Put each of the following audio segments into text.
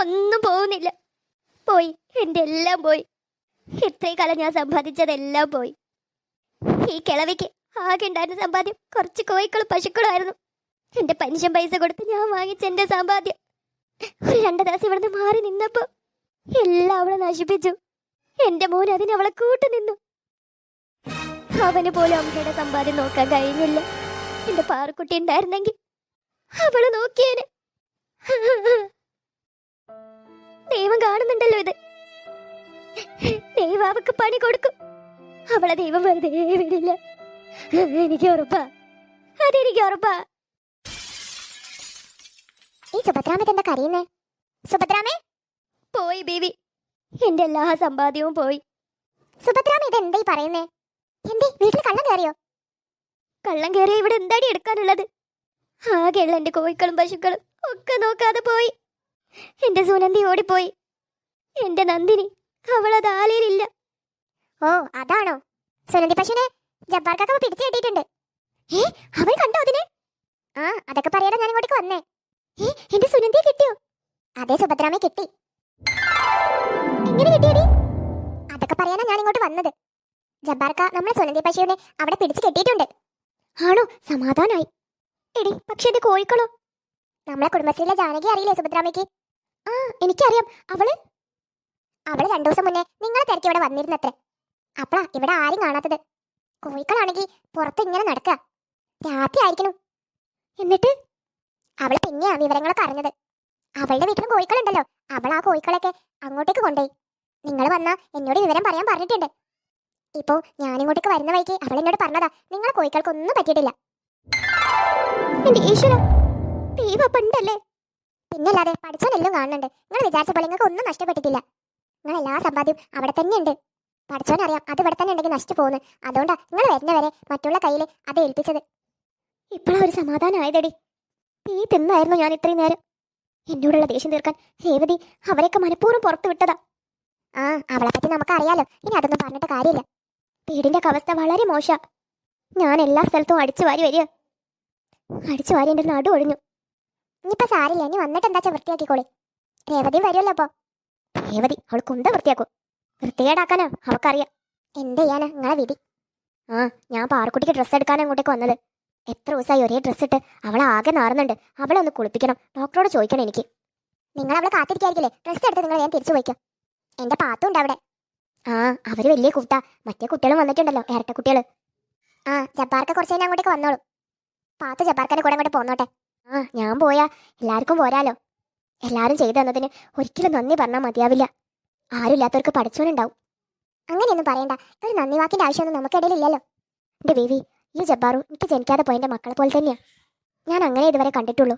ഒന്നും പോകുന്നില്ല. പോയി എന്റെ എല്ലാം പോയി. ഇത്രയും കാലം ഞാൻ സമ്പാദിച്ചതെല്ലാം പോയി. ഈ കിളവിക്ക് ആകെ ഉണ്ടായിരുന്ന സമ്പാദ്യം കുറച്ച് കോഴിക്കളും പശുക്കളും ആയിരുന്നു. എന്റെ പെൻഷൻ പൈസ കൊടുത്ത് ഞാൻ വാങ്ങിച്ച എന്റെ സമ്പാദ്യം. ഒരു രണ്ട് ദിവസം ഇവിടുന്ന് മാറി നിന്നപ്പോ എല്ലാം അവളെ നശിപ്പിച്ചു. എന്റെ മോൻ അതിന് അവളെ കൂട്ടു നിന്നു. അവന് പോലും അമ്മയുടെ സമ്പാദ്യം നോക്കാൻ കഴിഞ്ഞില്ല. എന്റെ പാറക്കുട്ടി ഉണ്ടായിരുന്നെങ്കിൽ അവൾ നോക്കിയേനെ. ദൈവം കാണുന്നുണ്ടല്ലോ ഇത്. ദൈവം അവക്ക് പണി കൊടുക്കും. അവളെ ദൈവം വെറുതെ വിടില്ല. എനിക്ക് ഉറപ്പാ. അതെനിക്ക് ഉറപ്പാ. ഈ സുഭദ്രാമ എന്താ കരയുന്നേ? സുഭദ്രാമേ? പോയി ബേബി. എന്റെ എല്ലാ സമ്പാദ്യവും പോയി. സുഭദ്രാമ ഇത് എന്തായി പറയുന്നേ? എന്തേ വീട്ടിൽ കള്ളം കയറിയോ? കള്ളം കയറിയ ഇവിടെ എന്താടി എടുക്കാനുള്ളത്? ആകെയുള്ള എന്റെ കോഴിക്കളും പശുക്കളും ഒക്കെ നോക്കാതെ പോയി. എന്റെ സുനന്ദി ഓടിപ്പോയി. എന്റെ നന്ദിനി അവളത് ആലയിലില്ല. ഓ അതാണോ? സുനന്ദി പശുവിനെ ജബ്ബാർക്കൊക്കെ പിടിച്ചു കെട്ടിയിട്ടുണ്ട്. ഏ കണ്ടോ അതിനെ? ആ അതൊക്കെ പറയാതെ ഞാൻ ഇങ്ങോട്ടേക്ക് വന്നേ. ഏ എന്റെ സുനന്ദിയെ കിട്ടിയോ? അതെ സുഭദ്രാമയെ കിട്ടി. എങ്ങനെ കിട്ടിയടി? അതൊക്കെ പറയാനാ ഞാൻ ഇങ്ങോട്ട് വന്നത്. ജബ്ബാർക്ക നമ്മളെ സുനന്ദി പശുവിനെ അവിടെ പിടിച്ചു കെട്ടിയിട്ടുണ്ട്. ആണോ? സമാധാനായി. എടി പക്ഷെ ഇത് കോഴിക്കളോ? നമ്മളെ കുടുംബശ്രീയിലെ ജാനകി അറിയില്ലേ സുഭദ്രാമയ്ക്ക്? ആ എനിക്കറിയാം. അവൾ? അവൾ രണ്ടു ദിവസം മുന്നേ നിങ്ങളെ തിരക്കി ഇവിടെ വന്നിരുന്നത്രേ. അപ്പളാ ഇവിടെ ആരും കാണാത്തത്. കോഴിക്കളാണെങ്കിൽ പുറത്ത് ഇങ്ങനെ നടക്കുക രാത്രി ആയിരിക്കണം. എന്നിട്ട്? അവൾ പിന്നെയാ വിവരങ്ങളൊക്കെ അറിഞ്ഞത്. അവളുടെ വീട്ടിലും കോഴിക്കളുണ്ടല്ലോ. അവൾ ആ കോഴിക്കളൊക്കെ അങ്ങോട്ടേക്ക് കൊണ്ടുപോയി നിങ്ങൾ വന്നാ എന്നോട് വിവരം പറയാൻ പറഞ്ഞിട്ടുണ്ട്. ഇപ്പോ ഞാനിങ്ങോട്ടേക്ക് വരുന്ന വഴിക്ക് അവൾ എന്നോട് പറഞ്ഞതാ നിങ്ങളെ കോഴിക്കൾക്കൊന്നും പറ്റിയിട്ടില്ല. എന്റെ പിന്നല്ലാതെ പഠിച്ചോനെല്ലാം കാണുന്നുണ്ട്. നിങ്ങൾ വിചാരിച്ച പോലെ നിങ്ങൾക്ക് ഒന്നും നഷ്ടപ്പെട്ടിട്ടില്ല. നിങ്ങൾ എല്ലാ സമ്പാദ്യം അവിടെ തന്നെ ഉണ്ട് പഠിച്ചോനറിയാം അത് ഇവിടെ തന്നെ ഉണ്ടെങ്കിൽ നശിച്ചു പോകുന്നു. അതുകൊണ്ടാ നിങ്ങൾ വരുന്നവരെ മറ്റുള്ള കയ്യിൽ അത് ഏൽപ്പിച്ചത്. ഇപ്പോഴാ ഒരു സമാധാനമായതടി തീ തിന്നായിരുന്നു ഞാൻ ഇത്രയും നേരം. എന്നോടുള്ള ദേഷ്യം തീർക്കാൻ രേവതി അവരെയൊക്കെ മനഃപൂർവം പുറത്തു വിട്ടതാ. ആ അവളെ പറ്റി നമുക്ക് അറിയാലോ. ഇനി അതൊന്നും പറഞ്ഞിട്ട് കാര്യമില്ല. വീടിന്റെ ഒക്കെ അവസ്ഥ വളരെ മോശ. ഞാൻ എല്ലാ സ്ഥലത്തും അടിച്ചു വാരി വരിക. അടിച്ചു വാരി എന്റെ നടു ഒഴിഞ്ഞു ഇനിയിപ്പോ സാരില്ല ഇനി വന്നിട്ട് എന്താച്ചാ വൃത്തിയാക്കിക്കോളി? രേവതി വരുമല്ലോ അപ്പൊ. രേവതി അവൾ കുന്ത വൃത്തിയാക്കും. വൃത്തികേടാക്കാനോ അവക്കറിയാം എന്ത് ചെയ്യാനാ നിങ്ങളെ വിധി? ആ ഞാൻ പാറക്കുട്ടിക്ക് ഡ്രസ്സ് എടുക്കാൻ അങ്ങോട്ടേക്ക് വന്നത്. എത്ര ദിവസമായി ഒരേ ഡ്രസ്സ് ഇട്ട് അവളെ ആകെ നാറുന്നുണ്ട്. അവളെ ഒന്ന് കുളിപ്പിക്കണം. ഡോക്ടറോട് ചോദിക്കണം എനിക്ക്. നിങ്ങൾ അവളെ കാത്തിരിക്കായിരിക്കില്ലേ? ഡ്രസ്സ് എടുത്ത് നിങ്ങൾ ഞാൻ തിരിച്ചു പോയിക്കോ. എന്റെ പാത്തുണ്ട് അവിടെ. ആ അവർ വലിയ കൂട്ട. മറ്റേ കുട്ടികളും വന്നിട്ടുണ്ടല്ലോ ഇരട്ട കുട്ടികൾ ആ ജബ്ബാർക്ക് കുറച്ച് കഴിഞ്ഞാൽ അങ്ങോട്ടേക്ക് വന്നോളൂ. പാത്തു ജബ്ബാർക്കനെ കൂടെ അങ്ങോട്ട് പോന്നോട്ടെ. ആ ഞാൻ പോയാ. എല്ലാവർക്കും പോരാലോ. എല്ലാവരും ചെയ്തു തന്നതിന് ഒരിക്കലും നന്ദി പറഞ്ഞാൽ മതിയാവില്ല. ആരുമില്ലാത്തവർക്ക് പഠിച്ചോണ്ടാവും അങ്ങനെയൊന്നും പറയണ്ട. ഒരു നന്ദി വാക്കിന്റെ ആവശ്യമൊന്നും നമുക്കിടയിലില്ലല്ലോ എന്റെ ബേബി ഈ ജബ്ബാറു എനിക്ക് ജനിക്കാതെ പോയ എന്റെ മക്കളെ പോലെ തന്നെയാണ് ഞാൻ അങ്ങനെ ഇതുവരെ കണ്ടിട്ടുള്ളൂ.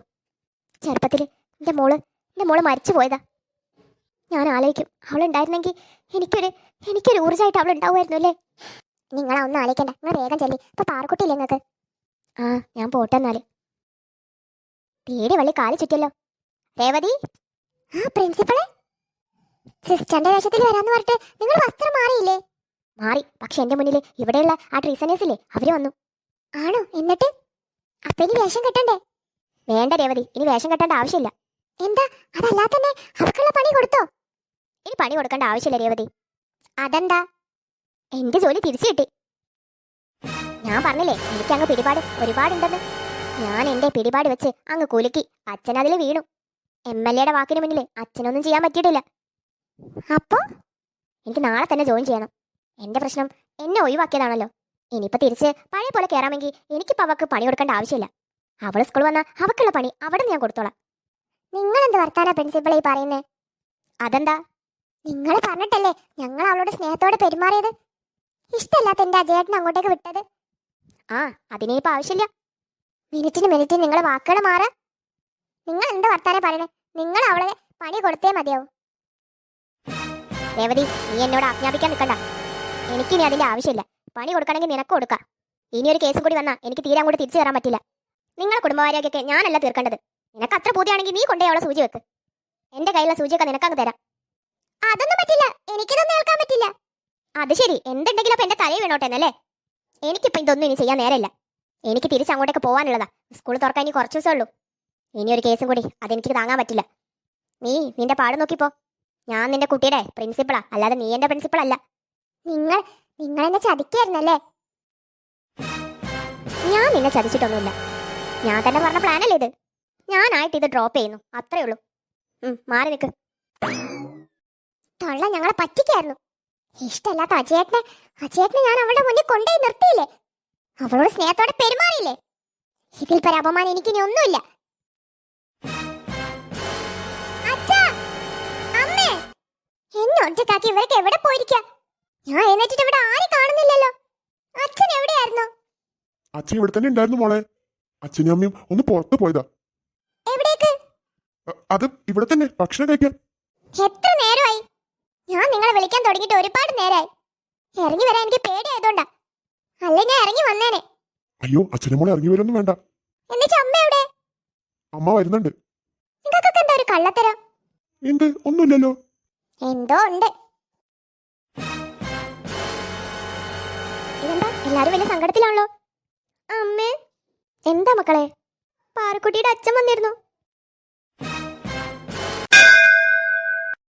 ചെറുപ്പത്തിൽ എന്റെ മോൾ എന്റെ മോൾ മരിച്ചു പോയതാ. ഞാൻ ആലോചിക്കും അവളുണ്ടായിരുന്നെങ്കിൽ എനിക്കൊരു എനിക്കൊരു ഊർജമായിട്ട് അവൾ ഉണ്ടാവുമായിരുന്നു അല്ലേ? നിങ്ങളാ ഒന്നും ആലോചിക്കണ്ട. നിങ്ങൾ വേഗം ചെല്ലി. ഇപ്പൊ പാറക്കുട്ടിയില്ലേ നിങ്ങൾക്ക്? ആ ഞാൻ പോട്ടെ തീരെ വള്ളി കാൽ ചുറ്റല്ലോ രേവതി? ആ പ്രിൻസിപ്പളെ സിസ്റ്ററിന്റെ വേഷത്തിൽ വരാന്ന് പറഞ്ഞിട്ട് നിങ്ങൾ വസ്ത്രം മാറിയില്ലേ? മാറി. പക്ഷെ എന്റെ മുന്നിൽ ഇവിടെയുള്ള ആ ട്രീസനേഴ്സ് ഇല്ലേ? അവർ വന്നു. ആണോ? എന്നിട്ട്? അപ്പൊ ഇനി വേഷം കെട്ടണ്ടേ? വേണ്ട രേവതി. ഇനി വേഷം കെട്ടേണ്ട ആവശ്യമില്ല. എന്താ? അതല്ലാതെ തന്നെ അവർക്കുള്ള പണി കൊടുത്തോ? ഇനി പണി കൊടുക്കേണ്ട ആവശ്യമില്ല രേവതി. അതെന്താ? എന്റെ ജോലി തിരിച്ചു കിട്ടി. ഞാൻ പറഞ്ഞില്ലേ എനിക്ക് അങ്ങ് പിടിപാട് ഒരുപാടുണ്ടെന്ന്. ഞാൻ എന്റെ പിടിപാട് വെച്ച് അങ്ങ് കുലുക്കി അച്ഛൻ അതിൽ വീണു. എം എൽ എയുടെ വാക്കിന് മുന്നിൽ അച്ഛനൊന്നും ചെയ്യാൻ പറ്റിയിട്ടില്ല. അപ്പോ? എനിക്ക് നാളെ തന്നെ ജോയിൻ ചെയ്യണം. എന്റെ പ്രശ്നം എന്നെ ഒഴിവാക്കിയതാണല്ലോ. ഇനിയിപ്പോ തിരിച്ച് പഴയ പോലെ കയറാമെങ്കിൽ എനിക്കിപ്പോ അവക്ക് പണി കൊടുക്കേണ്ട ആവശ്യമില്ല. അവൾ സ്കൂൾ വന്നാൽ അവക്കുള്ള പണി അവിടെ ഞാൻ കൊടുത്തോളാം. നിങ്ങൾ എന്ത് വർത്താനാ പ്രിൻസിപ്പൾ ഈ പറയുന്നേ? അതെന്താ? നിങ്ങൾ പറഞ്ഞിട്ടല്ലേ ഞങ്ങൾ അവളോട് സ്നേഹത്തോടെ പെരുമാറിയത്? ഇഷ്ടമല്ലാത്ത എന്റെ അജയേട്ടൻ അങ്ങോട്ടേക്ക് വിട്ടത്. ആ അതിനിപ്പോ ആവശ്യമില്ല. മിനിറ്റിന് മിനിറ്റിന് നിങ്ങളെ വാക്കുകൾ മാറാ. നിങ്ങൾ എന്താ വർത്താനെ പറയണേ? നിങ്ങൾ അവളെ പണി കൊടുത്തേ മതിയാവും. രേവതി നീ എന്നോട് ആജ്ഞാപിക്കാൻ നിൽക്കണ്ട. എനിക്കിനി അതിന്റെ ആവശ്യമില്ല. പണി കൊടുക്കണമെങ്കിൽ നിനക്ക് കൊടുക്കാം. ഇനി ഒരു കേസും കൂടി വന്നാൽ എനിക്ക് തീരെ അങ്ങോട്ട് തിരിച്ചു തരാൻ പറ്റില്ല. നിങ്ങളെ കുടുംബവാര്യൊക്കെ ഞാനല്ല തീർക്കേണ്ടത്. നിനക്ക് അത്ര പൂതിയാണെങ്കിൽ നീ കൊണ്ടേ അവളെ സൂചി വെക്ക്. എന്റെ കയ്യിലുള്ള സൂചിയൊക്കെ നിനക്കങ്ങ് തരാം. അതൊന്നും പറ്റില്ല. എനിക്കിതൊന്നും കേൾക്കാൻ പറ്റില്ല. അത് ശരി. എന്തുണ്ടെങ്കിലും അപ്പൊ എന്റെ തലയിൽ വേണോട്ടെന്നല്ലേ? എനിക്കിപ്പോ ഇതൊന്നും ഇനി ചെയ്യാൻ നേരമില്ല. എനിക്ക് തിരിച്ചങ്ങോട്ടേക്ക് പോകാനുള്ളതാ സ്കൂൾ തുറക്കാൻ ഇനി കുറച്ചു ദിവസമേ ഉള്ളൂ. ഇനി ഒരു കേസും കൂടി. അതെനിക്ക് താങ്ങാൻ പറ്റില്ല. നീ നിന്റെ പാട് നോക്കിപ്പോ. ഞാൻ നിന്റെ കുട്ടിയുടെ പ്രിൻസിപ്പളാ. അല്ലാതെ നീ എന്റെ പ്രിൻസിപ്പൾ അല്ല നിങ്ങൾ നിങ്ങൾ എന്നെ ചതിക്കായിരുന്നല്ലേ? ഞാൻ നിന്നെ ചതിച്ചിട്ടൊന്നുമില്ല. ഞാൻ തന്നെ പറഞ്ഞ പ്ലാനല്ലേ ഇത്. ഞാനായിട്ട് ഇത് ഡ്രോപ്പ് ചെയ്യുന്നു. അത്രേ ഉള്ളൂ. മാറി നിൽക്ക് തൊള്ള ഞങ്ങളെ പറ്റിക്കായിരുന്നു. ഇഷ്ടമല്ലാത്ത അജയേട്ടനെ അജയേട്ടനെ ഞാൻ അവളുടെ മുന്നിൽ കൊണ്ടുപോയി നിർത്തിയില്ലേ? അവളോട് സ്നേഹത്തോടെ പെരുമാറിയില്ലേ? ഇതിൽ പര അപമാനം എനിക്കിനി ഒന്നുമില്ല. എന്നെ ഒറ്റക്കാക്കി ഇവരൊക്കെ എവിടെ പോയിരിക്കാ? ഞാൻ എന്നിട്ട് ഇവിടെ ആരും കാണുന്നില്ലല്ലോ. അച്ഛൻ എവിടെയായിരുന്നു? അച്ഛൻ ഇവിടെ തന്നെ ഉണ്ടായിരുന്നു മോളെ. അച്ഛനും അമ്മയും ഒന്ന് പുറത്തു പോയതാ. എവിടേക്ക്? അത് ഇവിടെ തന്നെ ഭക്ഷണം കഴിക്കാൻ. എത്ര നേരമായി? ഞാൻ നിങ്ങളെ വിളിക്കാൻ തുടങ്ങിയിട്ട് ഒരുപാട് നേരമായി ഇറങ്ങി വരാൻ എനിക്ക് പേടിയായതുകൊണ്ടാ. അല്ലെ ഞാൻ ഇറങ്ങി വന്നേനെ. അയ്യോ അച്ഛനും മോളെ ഇറങ്ങി വരൊന്നും വേണ്ട. എന്നിട്ട് അമ്മ എവിടെ? അമ്മ വരുന്നുണ്ട്. നിങ്ങൾക്കൊക്കെ എന്താ ഒരു കള്ളത്തരം? എന്ത്? ഒന്നുമില്ലല്ലോ. എന്തോ ഉണ്ട്. ഇതെന്താ? എല്ലാരും വലിയ സങ്കടത്തിലാണല്ലോ. അമ്മേ എന്താ മക്കളെ? പാറക്കുട്ടിയുടെ അച്ഛൻ വന്നിരുന്നു.